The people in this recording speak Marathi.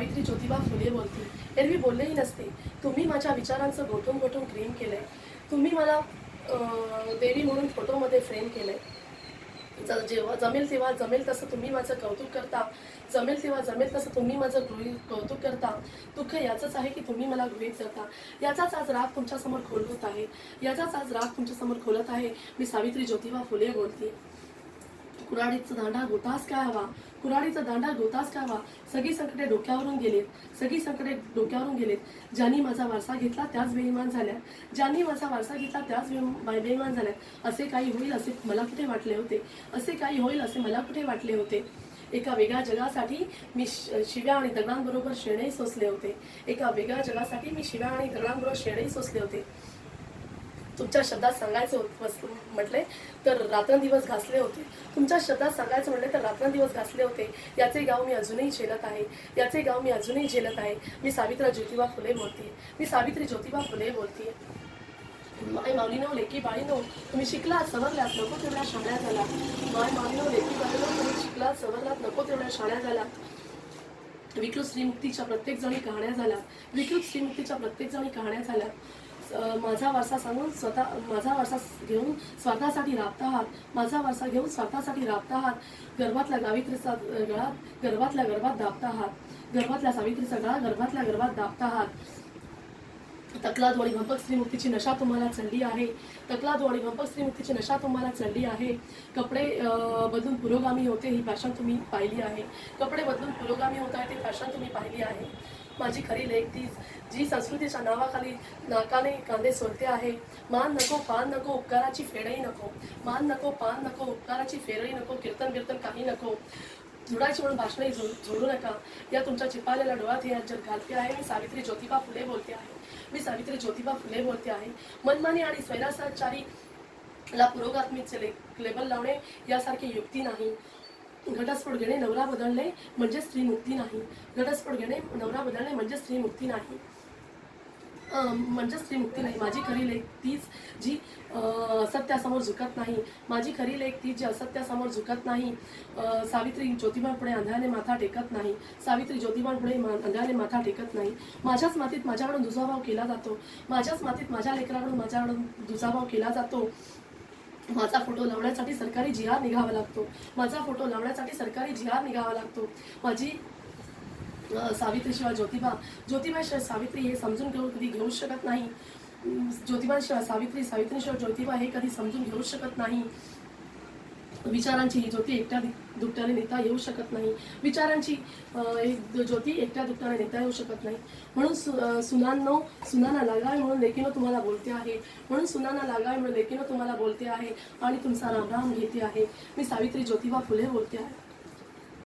सावित्री ज्योतिबा फुले बोलते एरवी बोललेही नसते. तुम्ही माझ्या विचारांचं गोठून गोठून क्रीम केलंय. तुम्ही मला देवी म्हणून फोटोमध्ये फ्रेम केलंय. ज- जेव्हा जमेल तेव्हा जमेल तसं तुम्ही माझं कौतुक करता. जमेल तेव्हा जमेल तसं तुम्ही माझं गृहित कौतुक करता. दुःख याचंच आहे की तुम्ही मला गृहित करता याचाच आज राग तुमच्यासमोर खोलत आहे. याचाच आज राग तुमच्यासमोर खोलत आहे. मी सावित्री ज्योतिबा फुले बोलते कुराडीचा दांडा गोतास काय हवा कुराडीचा दांडा गोतास काय हवा सगळी संकटे डोक्यावरून गेलेत. सगळी संकटे डोक्यावरून गेलेत. ज्यांनी माझा वारसा घेतला त्याच बेईमान झाल्या ज्यांनी माझा वारसा घेतला त्याच बेईमान झाल्या असे काही होईल असे मला कुठे वाटले होते? असे काही होईल असे मला कुठे वाटले होते? एका वेगळ्या जगासाठी मी श- शिव्या आणि दगडांबरोबर शेणही सोसले होते. एका वेगळ्या जगासाठी मी शिव्या आणि दगडांबरोबर शेणही सोसले होते. तुमच्या शब्दात सांगायचं होत म्हटले तर रात्रंदिवस घासले होते. तुमच्या शब्दात सांगायचं म्हटले तर रात्रंदिवस घासले होते. याचे गाव मी अजूनही झेलत आहे. याचे गाव मी अजूनही झेलत आहे. मी सावित्रा ज्योतिबा फुले बोलते. मी सावित्री ज्योतिबा फुले बोलते. माय माऊलीनो लेकी बाळीनो तुम्ही शिकलात सवरलात नको तेवढ्या शाळ्या झाला. माय माऊलीनो लेकी बाळीनो तुम्ही शिकलात सवरलात नको तेवढ्या शाळ्या झाला. विकृत श्रीमुक्तीच्या प्रत्येक जणी कहाण्या झाल्या. विकृत श्रीमुक्तीच्या प्रत्येक जणी कहाण्या झाल्या. माझा वारसा सांगून स्वतः माझा वारसा घेऊन स्वार्थासाठी राबता आहात. माझा वारसा घेऊन स्वार्थासाठी राबता आहात. गर्भातल्या गावित्रीचा गळा गर्भातल्या गर्भात दाबता आहात. गर्भातल्या सावित्रीचा गळा गर्भातल्या गर्भात दाबता आहात. तकलाद्वारी आणि भंपक नशा तुम्हाला चढली आहे. तकलाद्वारी आणि भंपक नशा तुम्हाला चढली आहे. कपडे बदलून पुरोगामी होते ही फॅशन तुम्ही पाहिली आहे. कपडे बदलून पुरोगामी होत आहे ती फॅशन तुम्ही पाहिली आहे. माझी खरी लेख तीच जी संस्कृतीच्या नावाखाली नाकाने कांदे सोडते आहे. मान नको पान नको उपकाराची फेडही नको. मान नको पान नको उपकाराची फेरही नको कीर्तन कीर्तन काही नको. जुडायची म्हणून भाषणही झो झोडू नका. या तुमच्या चिपालेल्या डोळ्यात हे जग घालते आहे मी सावित्री ज्योतिबा फुले बोलते आहे. मी सावित्री ज्योतिबा फुले बोलते आहे. मनमानी आणि स्वैराचारी ला पुरोगात्मीचे ले लेबल लावणे यासारखी युक्ती नाही. घटस्फोट घेणे नवरा बदलणे म्हणजे स्त्री मुक्ती नाही. घटस्फोट घेणे नवरा बदलणे म्हणजे स्त्री मुक्ती नाही. म्हणजे स्त्री मुक्ती नाही. माझी खरी लेख तीच जी असत्यासमोर झुकत नाही. माझी खरी लेख तीच जी असत्यासमोर झुकत नाही. सावित्री ज्योतिबापुढे अंधाने माथा टेकत नाही. सावित्री ज्योतिबापुढे मा- अंधाने माथा टेकत नाही. माझ्याच मातीत माझ्याकडून दुजाभाव केला जातो. माझ्याच मातीत माझ्या लेकराकडून माझ्याकडून दुजाभाव केला जातो. माझा फोटो लावण्यासाठी सरकारी जिहार निघावा लागतो. माझा फोटो लावण्यासाठी सरकारी जिहार निघावा लागतो. माझी सावित्रीशिवाय ज्योतिबा ज्योतिबाशिवाय सावित्री हे समजून घेऊ कधी घेऊ शकत नाही. ज्योतिबाशिवाय सावित्री सावित्रीशिवाय ज्योतिबा हे कधी समजून घेऊ शकत नाही. विचारांची ही ज्योती एकट्या दुपट्याने नेता येऊ शकत नाही. विचारांची एक ज्योती एकट्या दुपट्याने नेता येऊ शकत नाही. म्हणून सु सुनांनो सुनाना लागाय म्हणून लेकीनो तुम्हाला बोलते आहे. म्हणून सुनाना लागाय म्हणून लेकीनो तुम्हाला बोलते आहे. आणि तुमचा रामराम राम घेते आहे. मी सावित्री ज्योतिबा फुले बोलते आहे.